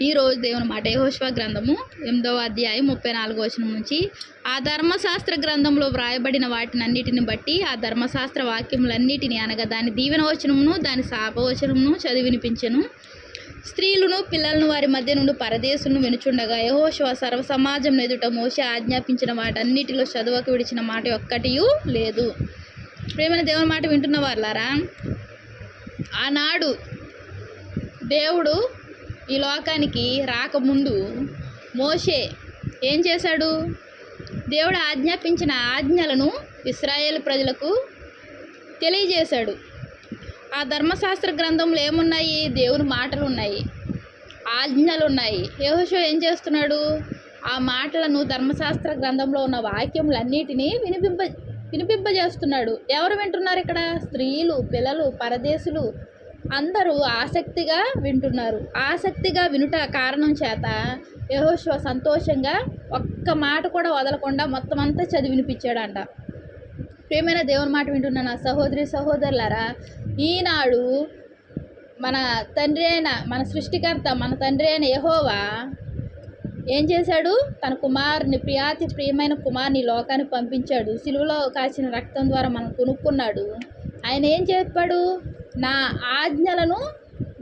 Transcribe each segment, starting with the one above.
ఈ రోజు దేవుని మాట యహోశ్వ గ్రంథము ఎనిమిదవ అధ్యాయం ముప్పై నాలుగో వచనం నుంచి ఆ ధర్మశాస్త్ర గ్రంథంలో వ్రాయబడిన వాటినన్నిటిని బట్టి ఆ ధర్మశాస్త్ర వాక్యములన్నిటిని అనగా దాని దీవెన వచనమును దాని శాపవచనమును చదివి వినిపించను. స్త్రీలను పిల్లలను వారి మధ్య నుండి పరదేశులను వినుచుండగా యహోశివ సర్వ సమాజం ఎదుట మోసే ఆజ్ఞాపించిన వాటన్నిటిలో చదువకు విడిచిన మాట ఒక్కటియూ లేదు. ప్రేమైన దేవుని మాట వింటున్న వాళ్ళారా ఆనాడు దేవుడు ఈ లోకానికి రాకముందు మోషే ఏం చేశాడు? దేవుడు ఆజ్ఞాపించిన ఆజ్ఞలను ఇస్రాయేల్ ప్రజలకు తెలియజేశాడు. ఆ ధర్మశాస్త్ర గ్రంథంలో ఏమున్నాయి? దేవుని మాటలు ఉన్నాయి ఆజ్ఞలు ఉన్నాయి యహోషో ఏం చేస్తున్నాడు? ఆ మాటలను ధర్మశాస్త్ర గ్రంథంలో ఉన్న వాక్యములన్నిటినీ వినిపింప వినిపింపజేస్తున్నాడు. ఎవరు వింటున్నారు ఇక్కడ? స్త్రీలు పిల్లలు పరదేశులు అందరూ ఆసక్తిగా వింటున్నారు. ఆసక్తిగా వినుట కారణం చేత యహోశివ సంతోషంగా ఒక్క మాట కూడా వదలకుండా మొత్తం అంతా చదివి వినిపించాడంట. ప్రేమైన దేవుని మాట వింటున్న నా సహోదరి సహోదరులారా ఈనాడు మన తండ్రి అయిన మన సృష్టికర్త మన తండ్రి అయిన యహోవా ఏం చేశాడు? తన కుమారుని ప్రియాతి ప్రియమైన కుమారుని లోకానికి పంపించాడు. సిలువలో కాచిన రక్తం ద్వారా మనం కొనుక్కున్నాడు. ఆయన ఏం చెప్పాడు నా ఆజ్ఞలను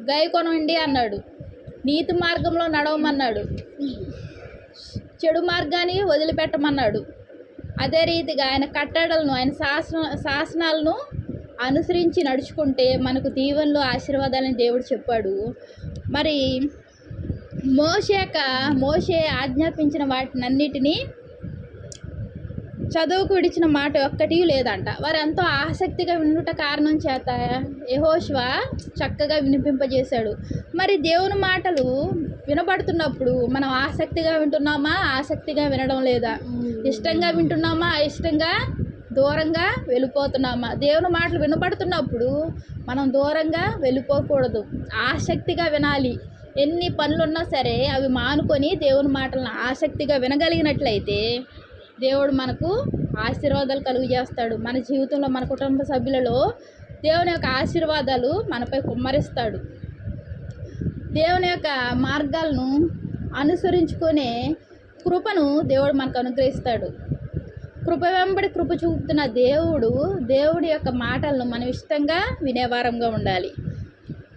గైకొనండి అన్నాడు. నీతి మార్గంలో నడవమన్నాడు. చెడు మార్గాన్ని వదిలిపెట్టమన్నాడు. అదే రీతిగా ఆయన కట్టడలను ఆయన శాసన శాసనాలను అనుసరించి నడుచుకుంటే మనకు దీవెనలు ఆశీర్వాదాలని దేవుడు చెప్పాడు. మరి మోసేక మోసే ఆజ్ఞాపించిన వాటినన్నిటినీ చదువుకు విడిచిన మాట ఒక్కటి లేదంట. వారు ఎంతో ఆసక్తిగా వినుట కారణం చేత యహోష్వ చక్కగా వినిపింపజేశాడు. మరి దేవుని మాటలు వినబడుతున్నప్పుడు మనం ఆసక్తిగా వింటున్నామా? ఆసక్తిగా వినడం లేదా? ఇష్టంగా వింటున్నామా? ఇష్టంగా దూరంగా వెళ్ళిపోతున్నామా? దేవుని మాటలు వినబడుతున్నప్పుడు మనం దూరంగా వెళ్ళిపోకూడదు. ఆసక్తిగా వినాలి. ఎన్ని పనులున్నా సరే అవి మానుకొని దేవుని మాటలను ఆసక్తిగా వినగలిగినట్లయితే దేవుడు మనకు ఆశీర్వాదాలు కలుగు చేస్తాడు మన జీవితంలో మన కుటుంబ సభ్యులలో దేవుని యొక్క ఆశీర్వాదాలు మనపై కుమ్మరిస్తాడు. దేవుని యొక్క మార్గాలను అనుసరించుకునే కృపను దేవుడు మనకు అనుగ్రహిస్తాడు. కృప వెంబడి కృప చూపుతున్న దేవుడు దేవుడి యొక్క మాటలను మనం ఇష్టంగా వినేవారంగా ఉండాలి.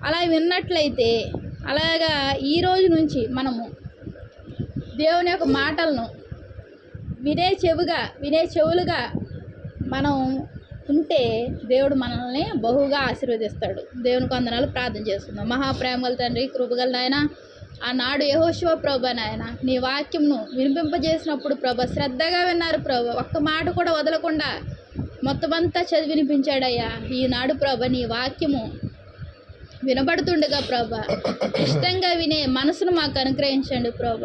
అలా విన్నట్లయితే అలాగా ఈ రోజు నుంచి మనము దేవుని యొక్క మాటలను వినే చెవుగా వినే చెవులుగా మనం ఉంటే దేవుడు మనల్ని బహుగా ఆశీర్వదిస్తాడు. దేవునికి వందనాలు ప్రార్థన చేసుకుందాం మహాప్రేమగల తండ్రి కృపగల నాయన ఆనాడు యహోశివ ప్రభ నాయన నీ వాక్యంను వినిపింపజేసినప్పుడు ప్రభ శ్రద్ధగా విన్నారు ప్రభ ఒక్క మాట కూడా వదలకుండా మొత్తం అంతా చదివి వినిపించాడయ్యా. ఈనాడు ప్రభ నీ వాక్యము వినబడుతుండగా ప్రభ ఇష్టంగా వినే మనసును మాకు అనుగ్రహించండి ప్రభ.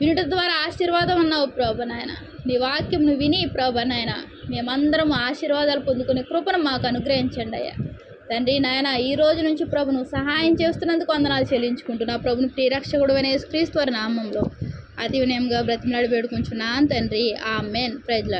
వినుట ద్వారా ఆశీర్వాదం అన్నావు ప్రభ నాయన. నీ వాక్యంను విని ప్రభ నాయన మేమందరం ఆశీర్వాదాలు పొందుకునే కృపను మాకు అనుగ్రహించండి అయ్యా. తండ్రి నాయన ఈ రోజు నుంచి ప్రభు నువ్వు సహాయం చేస్తున్నందుకు వందనాలు చెల్లించుకుంటున్నా. ప్రభుని ప్రియరక్షకుడు అనే క్రీస్తు వారి నామంలో. అతి వినయంగా బ్రతిమలాడి వేడుకుంటున్నాను తండ్రి. ఆ మెయిన్ ప్రజల